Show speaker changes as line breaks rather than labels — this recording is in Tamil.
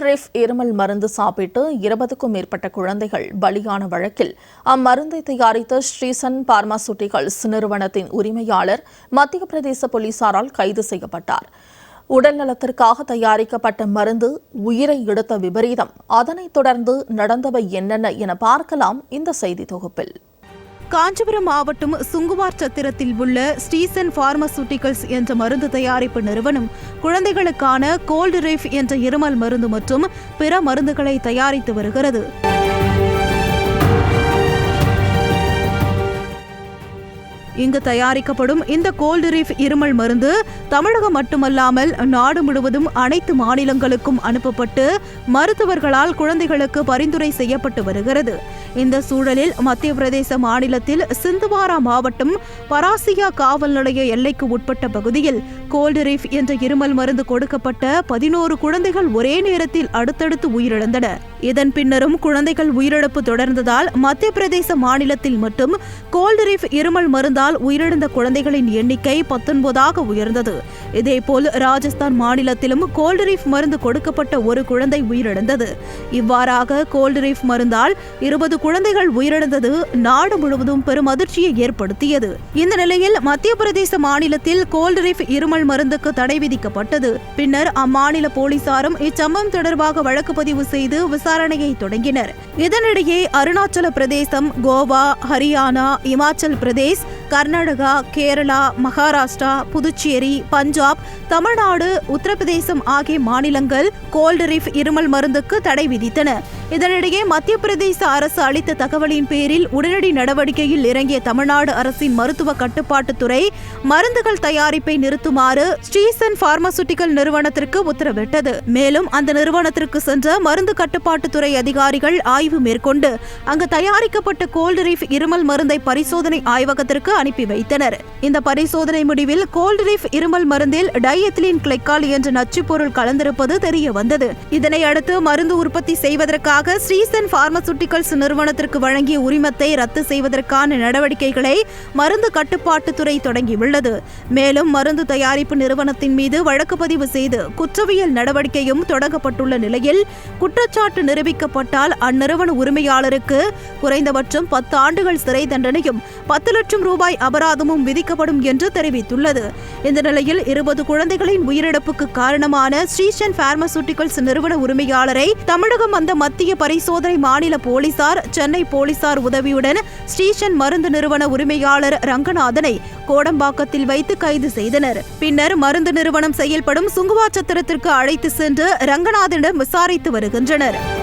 கோல்ட்ரிஃப் இருமல் மருந்து சாப்பிட்டு இருபதுக்கும் மேற்பட்ட குழந்தைகள் பலியான வழக்கில். அம்மருந்தை தயாரித்த ஸ்ரீசன் பார்மாசூட்டிகல்ஸ் நிறுவனத்தின் உரிமையாளர் மத்திய பிரதேச போலீசாரால் கைது செய்யப்பட்டார். உடல்நலத்திற்காக தயாரிக்கப்பட்ட மருந்து உயிரை எடுத்த விபரீதம். அதனைத் தொடர்ந்து நடந்தவை என்னென்ன என பார்க்கலாம் இந்த செய்தி தொகுப்பில்.
காஞ்சிபுரம் மாவட்டம் சுங்குவார் சத்திரத்தில் உள்ள ஸ்டீசன் பார்மசூட்டிகல்ஸ் என்ற மருந்து தயாரிப்பு நிறுவனம் குழந்தைகளுக்கான கோல்டு ரேஃப் என்ற இருமல் மருந்து மற்றும் பிற மருந்துகளை தயாரித்து வருகிறது. இங்கு தயாரிக்கப்படும் இந்த கோல்டு ரீஃப் இருமல் மருந்து தமிழகம் மட்டுமல்லாமல் நாடு முழுவதும் அனைத்து மாநிலங்களுக்கும் அனுப்பப்பட்டு மருத்துவர்களால் குழந்தைகளுக்கு பரிந்துரை செய்யப்பட்டு வருகிறது. இந்த சூழலில் மத்திய பிரதேச மாநிலத்தில் சிந்துவாரா மாவட்டம் பராசியா காவல் நிலைய எல்லைக்கு உட்பட்ட பகுதியில் கோல்டு ரீஃப் என்ற இருமல் மருந்து கொடுக்கப்பட்ட பதினோரு குழந்தைகள் ஒரே நேரத்தில் அடுத்தடுத்து உயிரிழந்தன இதன் பின்னரும் குழந்தைகள் உயிரிழப்பு தொடர்ந்ததால் மத்திய பிரதேச மாநிலத்தில் மட்டும் கோல்டு ரீஃப் இருமல் மருந்தால் உயிரிழந்த குழந்தைகளின் எண்ணிக்கை பத்தொன்பதாக உயர்ந்தது. இதேபோல் ராஜஸ்தான் மாநிலத்திலும் கோல்டு ரீஃப் மருந்து கொடுக்கப்பட்ட ஒரு குழந்தை உயிரிழந்தது. இவ்வாறாக கோல்டு ரீஃப் மருந்தால் இருபது குழந்தைகள் உயிரிழந்தது நாடு முழுவதும் பெரும் அதிர்ச்சியை ஏற்படுத்தியது. இந்த நிலையில் மத்திய பிரதேச மாநிலத்தில் கோல்டு ரீஃப் இருமல் மருந்துக்கு தடை விதிக்கப்பட்டது. பின்னர் அம்மாநில போலீசாரும் இச்சம்பவம் தொடர்பாக வழக்கு பதிவு செய்து விசாரணை விசாரணையை தொடங்கினர். இதனிடையே அருணாச்சல பிரதேசம் கோவா ஹரியானா இமாச்சல் பிரதேஷ் கர்நாடகா கேரளா மகாராஷ்டிரா புதுச்சேரி பஞ்சாப் தமிழ்நாடு உத்தரப்பிரதேசம் ஆகிய மாநிலங்கள் கோல்டரிஃப் இருமல் மருந்துக்கு தடை விதித்தன. இதனிடையே மத்திய பிரதேச அரசு அளித்த தகவலின் பேரில் உடனடி நடவடிக்கையில் இறங்கிய தமிழ்நாடு அரசின் மருத்துவ கட்டுப்பாட்டுத்துறை மருந்துகள் தயாரிப்பை நிறுத்துமாறு ஸ்ரீசன் பார்மசூட்டிக்கல் நிறுவனத்திற்கு உத்தரவிட்டது. மேலும் அந்த நிறுவனத்திற்கு சென்ற மருந்து கட்டுப்பாட்டுத்துறை அதிகாரிகள் ஆய்வு மேற்கொண்டு அங்கு தயாரிக்கப்பட்ட கோல்டு ரீஃப் இருமல் மருந்தை பரிசோதனை ஆய்வகத்திற்கு அனுப்பி வைத்தனர். இந்த பரிசோதனை முடிவில் கோல்டு ரீஃப் இருமல் மருந்தில் டைஎத்திலின் கிளைக்கால் என்ற நச்சுப்பொருள் கலந்திருப்பது தெரிய வந்தது இதனை அடுத்து மருந்து உற்பத்தி செய்வதற்காக ஸ்ரீசன் பார்மசூட்டிகல்ஸ் நிறுவனத்திற்கு வழங்கிய உரிமத்தை ரத்து செய்வதற்கான நடவடிக்கைகளை மருந்து கட்டுப்பாட்டுத்துறை தொடங்கியுள்ளது. மேலும் மருந்து தயாரிப்பு நிறுவனத்தின் மீது வழக்கு பதிவு செய்து குற்றவியல் நடவடிக்கையும் தொடங்கப்பட்டுள்ள நிலையில் குற்றச்சாட்டு நிரூபிக்கப்பட்டால் அந்நிறுவன உரிமையாளருக்கு குறைந்தபட்சம் பத்து ஆண்டுகள் சிறை தண்டனையும் பத்து லட்சம் ரூபாய் அபராதமும் விதிக்கப்படும் என்று தெரிவித்துள்ளது. இந்த நிலையில் இருபது குழந்தைகளின் உயிரிழப்புக்கு காரணமான ஸ்ரீசன் பார்மசூட்டிகல்ஸ் நிறுவன உரிமையாளரை தமிழகம் வந்த மத்திய பரிசோதனை மாநில போலீசார் சென்னை போலீசார் உதவியுடன் ஸ்டீஷன் மருந்து நிறுவன உரிமையாளர் ரங்கநாதனை கோடம்பாக்கத்தில் வைத்து கைது செய்தனர். பின்னர் மருந்து நிறுவனம் செயல்படும் சுங்குவாச்சத்திரத்திற்கு அழைத்து சென்று ரங்கநாதனிடம் விசாரித்து வருகின்றனர்.